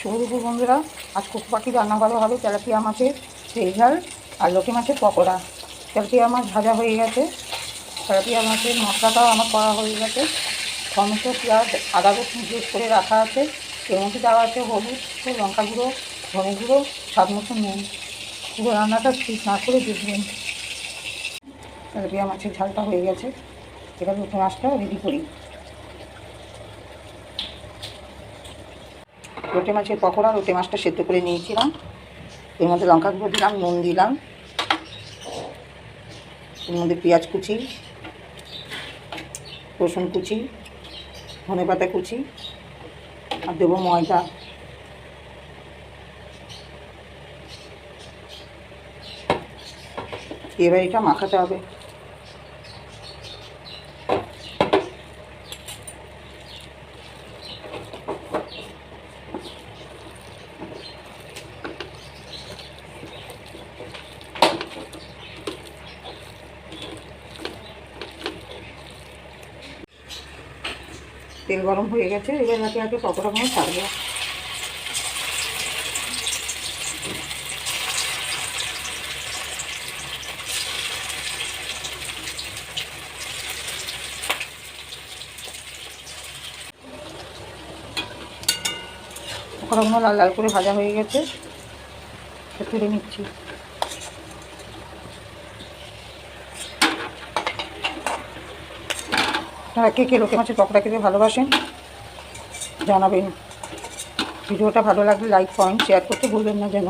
শুভ দুপুর বন্ধুরা, আজ কুকু পাখি রান্না করা হবে, তেলাপিয়া মাছের ঝাল, আর লোকে মাছের পকোড়া। তেলাপিয়া মাছ ভাজা হয়ে গেছে, তেলাপিয়া মাছের মশলাটাও আমার করা হয়ে গেছে। টমেটো, পেঁয়াজ, আদা রসুন জুস করে রাখা আছে, এর মধ্যে দেওয়া আছে হলুদ লঙ্কা গুঁড়ো, ধনে গুঁড়ো, স্বাদ মতো নুন। পুরো রান্নাটা ঠিক না করে দেখবেন। তেলাপিয়া মাছের ঝালটা হয়ে গেছে, এবার লোকে মাছটা রেডি করি। লোটে মাছের পকোড়া লোটে মাছটা সেদ্ধ করে নিয়েছিলাম। এর মধ্যে লঙ্কা গুঁড়ো দিলাম, নুন দিলাম। এর মধ্যে পেঁয়াজ কুচি, রসুন কুচি, ধনে পাতা কুচি, আর দেবো ময়দা। এবার এটা মাখাতে হবে। তেল গরম হয়ে গেছে, এবার একে একে পকোড়াগুলো ছাড়বো। পকোড়াগুলো লাল লাল করে ভাজা হয়ে গেছে তুলে নিচ্ছি। আপনারা কে কে লোকে মাছের পকোড়া খেতে ভালোবাসেন, জানাবেন। ভিডিওটা ভালো লাগলে লাইক কমেন্ট শেয়ার করতে ভুলবেন না যেন।